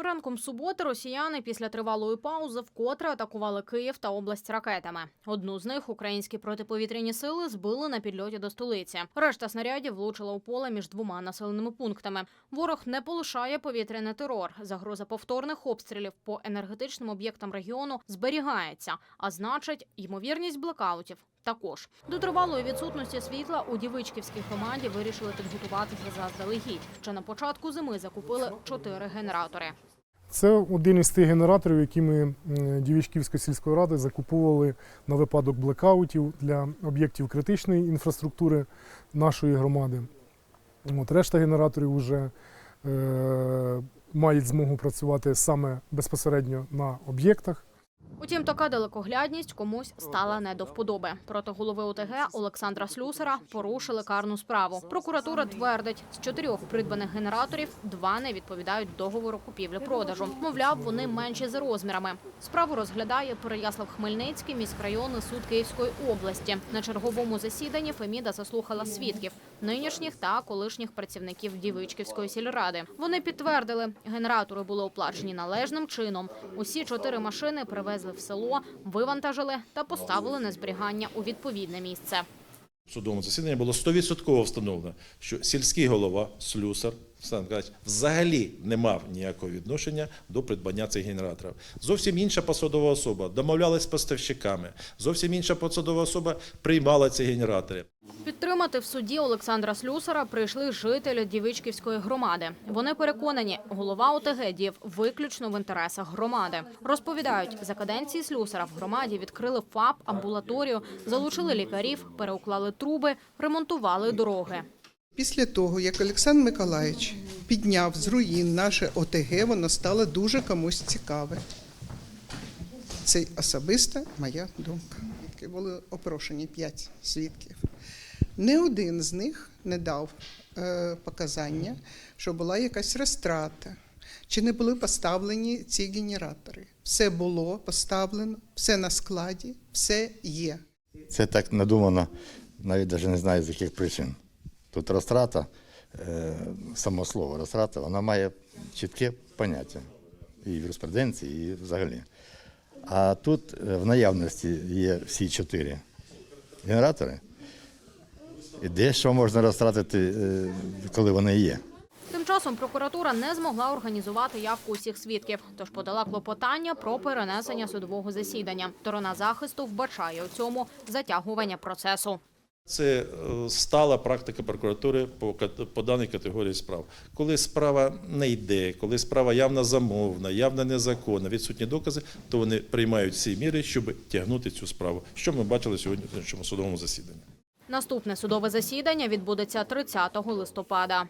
Ранком суботи росіяни після тривалої паузи вкотре атакували Київ та область ракетами. Одну з них українські протиповітряні сили збили на підльоті до столиці. Решта снарядів влучила у поле між двома населеними пунктами. Ворог не полишає повітряний терор. Загроза повторних обстрілів по енергетичним об'єктам регіону зберігається, а значить, ймовірність блекаутів. Також до тривалої відсутності світла у Дівичківській громаді вирішили підготуватися заздалегідь. Ще на початку зими закупили чотири генератори. Це один із тих генераторів, які ми Дівічківської сільської ради закуповували на випадок блекаутів для об'єктів критичної інфраструктури нашої громади. От, решта генераторів вже е, мають змогу працювати саме безпосередньо на об'єктах. Утім, така далекоглядність комусь стала не до вподоби. Проти голови ОТГ Олександра Слюсара порушили карну справу. Прокуратура твердить, з чотирьох придбаних генераторів два не відповідають договору купівлі-продажу. Мовляв, вони менші за розмірами. Справу розглядає Переяслав-Хмельницький міськрайонний суд Київської області. На черговому засіданні Феміда заслухала свідків нинішніх та колишніх працівників Дівичківської сільради. Вони підтвердили, генератори були оплачені належним чином. Усі чотири машини привезли в село, вивантажили та поставили на зберігання у відповідне місце. В судовому засіданні було 100% встановлено, що сільський голова, слюсар, взагалі не мав ніякого відношення до придбання цих генераторів. Зовсім інша посадова особа домовлялась з поставщиками, зовсім інша посадова особа приймала ці генератори. Підтримати в суді Олександра Слюсара прийшли жителі Дівичківської громади. Вони переконані, голова ОТГ діяв виключно в інтересах громади. Розповідають, за каденції Слюсара в громаді відкрили ФАП, амбулаторію, залучили лікарів, переуклали труби, ремонтували дороги. Після того, як Олександр Миколаївич підняв з руїн наше ОТГ, воно стало дуже комусь цікаве. Це особиста моя думка. Були опрошені п'ять свідків. Не один з них не дав е, показання, що була якась розтрата, чи не були поставлені ці генератори. Все було поставлено, все на складі, все є. Це так надумано, навіть навіть не знаю з яких причин. Тут розтрата, е, само слово розтрата, вона має чітке поняття і в юриспруденції, і взагалі. А тут е, в наявності є всі чотири генератори. І де можна розтратити, е, коли вони є. Тим часом прокуратура не змогла організувати явку усіх свідків, тож подала клопотання про перенесення судового засідання. Сторона захисту вбачає у цьому затягування процесу. Це е, стала практика прокуратури по, по даній категорії справ. Коли справа не йде, коли справа явно замовна, явно незаконна, відсутні докази, то вони приймають всі міри, щоб тягнути цю справу. Що ми бачили сьогодні в судовому засіданні. Наступне судове засідання відбудеться 30 листопада.